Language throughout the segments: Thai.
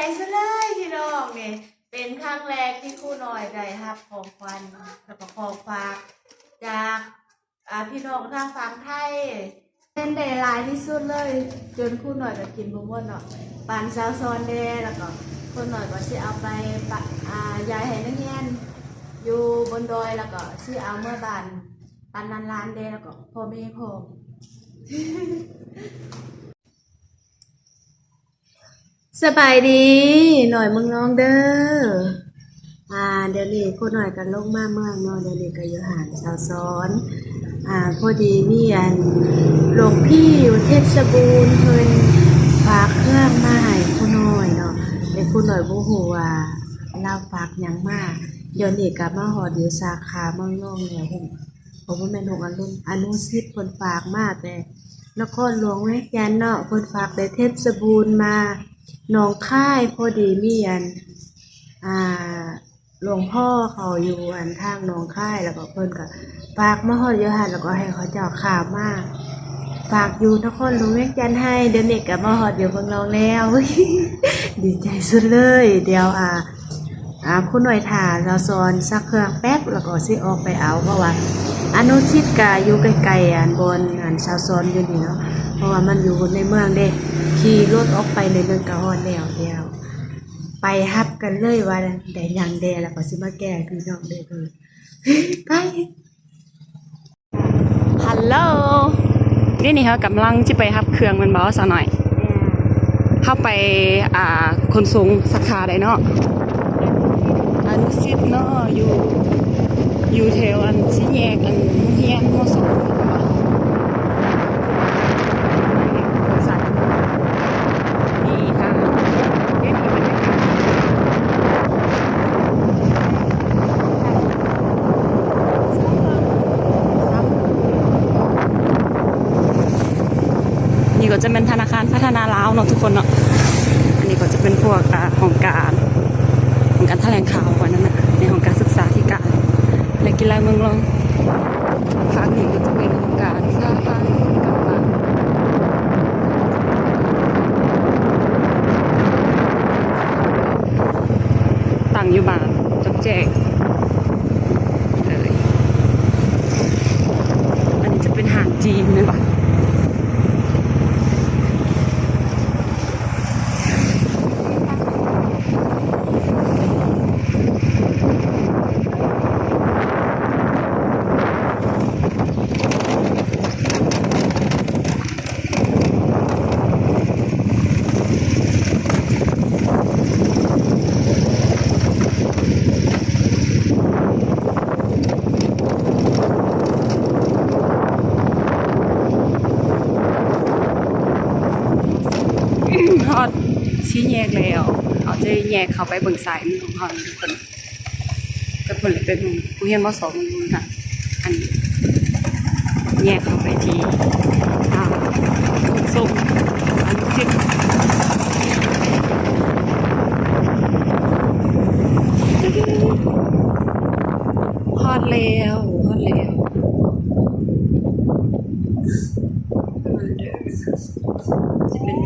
ใสุดเลยพี่น้องเนี่ยเป็นครั้งแรกที่ครู่น้อยได้รับของขวัญแล้วก็ของฝากจากอ่าพี่น้องทางฝั่งไทยเป็นได้หลายที่สุดเลย จนครู่น้อยก็กินบ่หมดเนาะปานซาวซอนเด้แล้วก็คนน้อยก็สิเอาไปปะอ่ายายให้นักเรียนอยู่บนดอยแล้วก็สิเอาเมื่อบานปานนันลานเด้แล้วก็พ่อแม่พ่อม สบายดี หน่อยมึงน้องเด้ออ่าเดี๋ยวนี้พูดหน่อยกันลงมาเมืองเนาะเดี๋ยวนี้ก็อยู่หานชาวซ้อนอ่าพอดีมีอันหลวงพี่อยู่เทศบูรณ์เพิ่นฝากเครื่องมาให้ผู้น้อยเนาะแต่ผู้น้อยบ่ฮู้ว่าเราฝากหยังมาเดี๋ยวนี้ก็มาฮอดอยู่สาขาเมืองนองแล้วผมผมว่าแม่นของอนุอนุสิทธิ์เพิ่นฝากมาแต่นครหลวงแม่ยันเนาะเพิ่นฝากแต่เทศบูรณ์มา หนองค่ายพอดีมีอัน อ่า หลวงพ่อเขาอยู่อันทางหนองค่ายแล้วก็เพิ่นก็ฝากมาฮอดเยอะหันแล้วก็ให้เขาเจ้าข่าวมาฝากอยู่นครหลวงเวียงจันทน์ให้เดี๋ยวนี้ก็มาฮอดอยู่เมืองเราแล้ว ดีใจสุดเลย เดี๋ยวอ่าอ่าคุณหน่วยถ่าเราซอนสักเครื่องแป๊บแล้วก็สิออกไปเอาเพราะว่าอนุชิตกาอยู่ไกลๆอันบนอันชาวซอนอยู่นี่เนาะ ราะว่ามันอยู่ในเมืองเด้ขี่รถออกไปในเมืองกะฮอนแล้วเดียว ไปฮับกันเลยว่าได้หยังแดแล้วก็สิมาแก้พี่น้องเด้อเพิ่นไปฮัลโหลนี่นี่เขากำลังจะไปรับเครื่องแมันบอสหน่อยเข้าไปอ่าขนส่งสาขาได้เนาะอนุสิตเนาะอยู่อยู่แถวอันชี้แยกอันเฮียนมอสองนี่ค่ะเดี๋ยวนี้บรรยากาศนี่ก็ จะเป็นธนาคารพัฒนาลาวเนาะทุกคนเนาะอันนี้ก็จะเป็นพวกอ่าของการของการแถลงข่าววันนั้นนะในของการศึกษาธิการและกีฬาเมืองรองฝั่งนี้ก็จะเป็นของการสร้างบ้านกับบ้างอยู่บ้านจับแจกเลยอันนี้จะเป็นหางจีนเลยปะ ฮอดชี้แยกแล้วเขาจะ แยกเขาไปเบิ่งสายมือของเขาทุกคนก็เพิ่นเป็นผู้เรียนมสองนู่นค่ะอันแยกเขาไปทีอ่าส่งอันสิบฮอดแล้วฮอดแล้วจะเป็น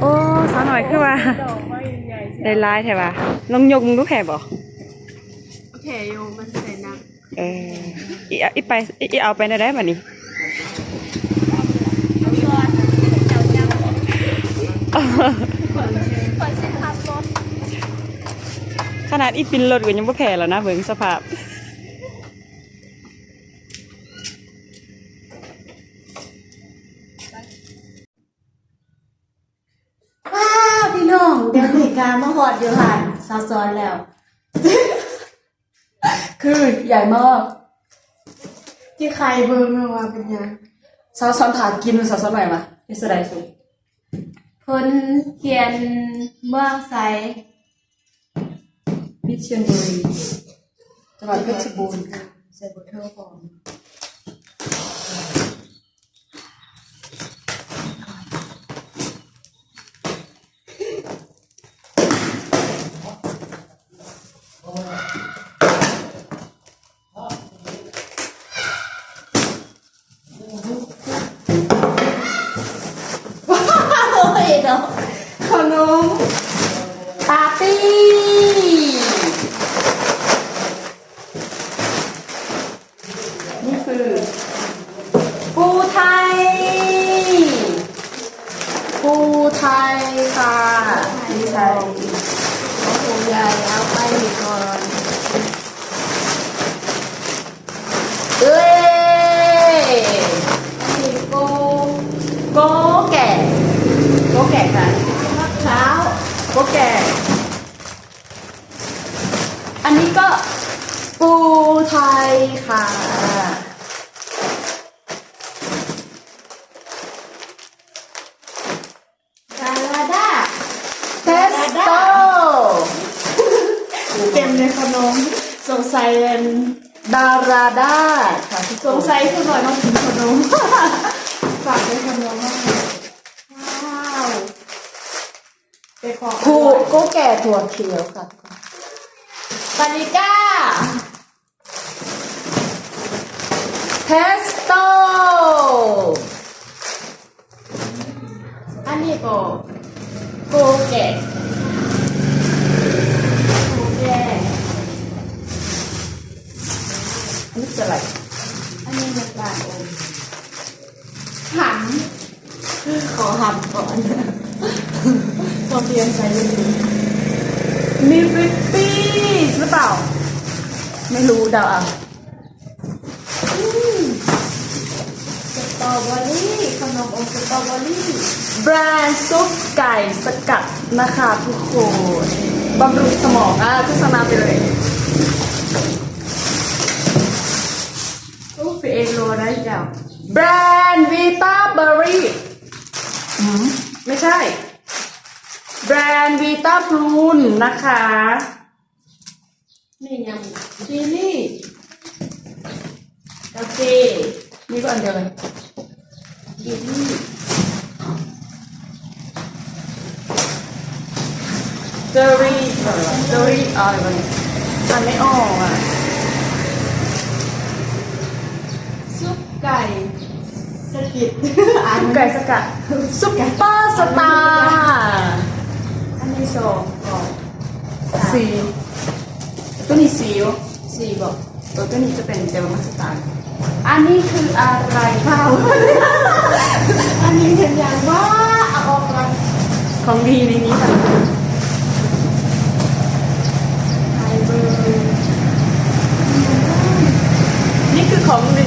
โอ้สาวหน่อยคือว่า ได้ร้ายแท้ว่าลองยกมึงดูแผ่บ่โอเคอยู่มันใส่นักเอออีเอาอีไปอีอีเอาไปได้ได้บัดนี้ขนาดอีปินรถก็ยังบ่แผ่แล้วนะเบิ่งสภาพ ว้าวพี่น้อง เดี๋ยวนี้กามาฮอดอยู่หันซาวซอนแล้ว คือใหญ่มาก ที่ใครเบิ่งมาว่าเป็นยังสาวซ้อนถามกินสาวซ้อนหน่อยมาเฮ็ดสไดสุเพิ่นเขียนเมืองไสพิเชียนบุรีจังหวัดเพชรบูรณ์ใส่บทเทอร์ก่อน นมปาร์ตี้ นี่ คือปูไทย ปูไทยค่ะปูไทยเอาถุงใหญ่เอาไปก่อนเอ้ยนี่โกโกแก่โกแก่ค่ะมะพร้าวโกแก่ อันนี้ก็ปูไทยค่ะ ดาราด้า เทสโต้ เต็มเลยขนมสงสัยเป็นดาราด้าค่ะทุกคสนงสัยคุณหน่อยต้องกินขนมฝากเป็นขนมมากว้าวเป็นของอผูร่อยโกแก่ถั่วเขียวค่ะปานิก้าเทสโต้อันนี้ก็โกแกะโกแกะ อันนี้จะอะไร อันนี้เป็นปลาโอมหำขอหำก่อนพอเพียงใส่เลยมีฟิปปี้หรือเปล่า ไม่รู้เดาเอาสตรอเบอรี่ขนมอมสตรอเบอรี่แบรนด์ซุปไก่สกัดนะคะทุกคนบำรุงสมองอะทุกสนาไปเลย อู้พี่เอโร ได้จ้ะแบรนด์วีตาเบอรี่ไม่ใช่ แบรนด์วีตาพลูนนะคะ นี่ยังชิลี่กาแฟนี่ก็อันเดียวกันกินนี่เจอรี่เจอรี่อะไรวะเนี่ยอ่านไม่ออกอะ ซุป ไก่สกิดอันไก่สกัดซุปเปอร์สตาร์อันนี้สองก่อนสีตัวนี้สีวะสี่บอกตัวตัวนี้จะเป็นเดลมาสตาร์อันนี้คืออะไรเปล่าอันนี้เห็นอย่างว่าเอาออกก่อนของดีในนี้ค่ะ ไฮเบอร์ นี่คือของดี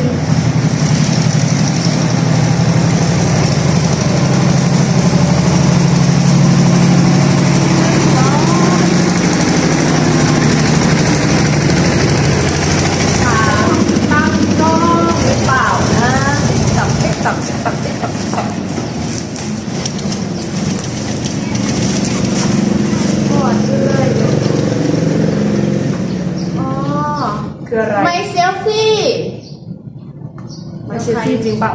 ถามตั้งกล้องหรือเปล่านะตับเอ๊ะตับตับเอ๊ะตับตับ ปวดเลยอ๋อ คืออะไร ไม่เซลฟี่ ไม่ใช่ที่จริงเปล่า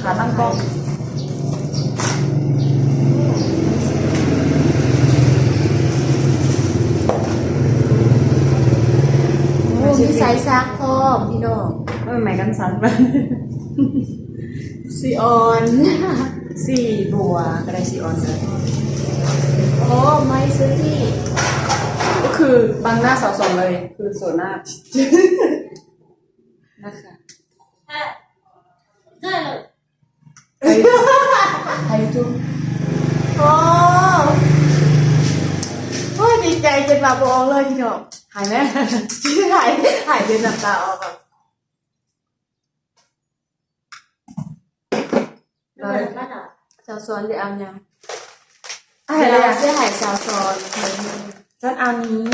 ขาตั้งกล้อง โอ้มีสายซักพร้อมพี่น้องไม่เป็นไหมกันสันไปซีออนสี่บัวก็ได้สี่ออนเลยโอ้ไม่ซื้อที่ ก็คือบางหน้าเสาสองเลย คือส่วนหน้านะคะได้เลยไทยไทยทุกโอ้โอ้ย ดีใจจนแบบออกเลยพี่น้องหายไหมหายหายจนน้ำตาออกแบบเราได้สาวซ้อนหรือเอายังหายเลยอะเสื้อหายสาวซ้อนฉันเอานี้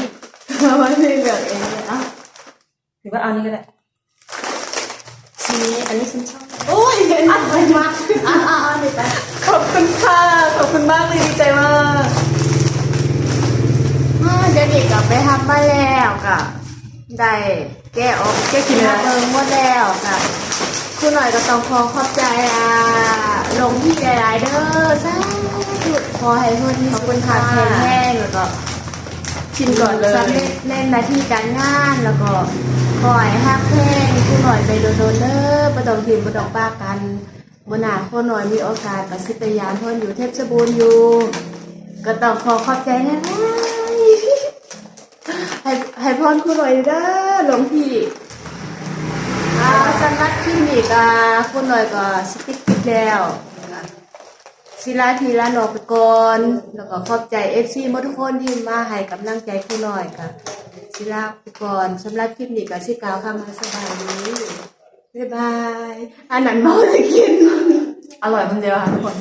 มันไม่เลือกเองเลยอะถือว่าเอานี้ก็ได้ชีนี้อันนี้ฉันชอบโอ้ยเอันไปมากอะอะอะเดี๋ยวไปขอบคุณค่ะขอบคุณมากเลยดีใจมาก อ่าเดี๋ยวนี้กลับ ไปทำมาแล้วกะได้แก้ออกแกกินมาอะไรเบิ่งหมดแล้วกะคุณหน่อยก็ต้องขอขอบใจอ่าหลวงพี่หลายๆเด้อสาธุขอให้เพิ่นมีสุขภาพแข็งแรงแล้วก็ชิมก่อนเลยสำเร็จในหน้าที่การงานแล้วก็ขอให้ฮักแพงคุณหน่อยไปโดนๆเด้อบ่ต้องพิมพ์บ่ต้องป้ากันบ่น่าคนหน่อยมีโอกาสก็สิพยายามเพิ่นอยู่เทพสบูรณ์อยู่ ก็ต้องขอขอบใจนะ ให้ให้พรคุณหน่อยเด้อหลวงพี่อ่าสำนักคลินิกอะคุณหน่อยก็สติกติ๊กแล้วนะคะศิลาทีละนอกไปก่อนแล้วก็ขอบใจเอฟซีหมดทุกคนที่มาให้กำลังใจคุณหน่อยค่ะศิลาไปก่อนสำหรับคลิปนี้ก็สิกล่าวคำมาสบายดีบ๊ายบายอันนั้นเมาจะกินอร่อยคนเดียวค่ะทุกคน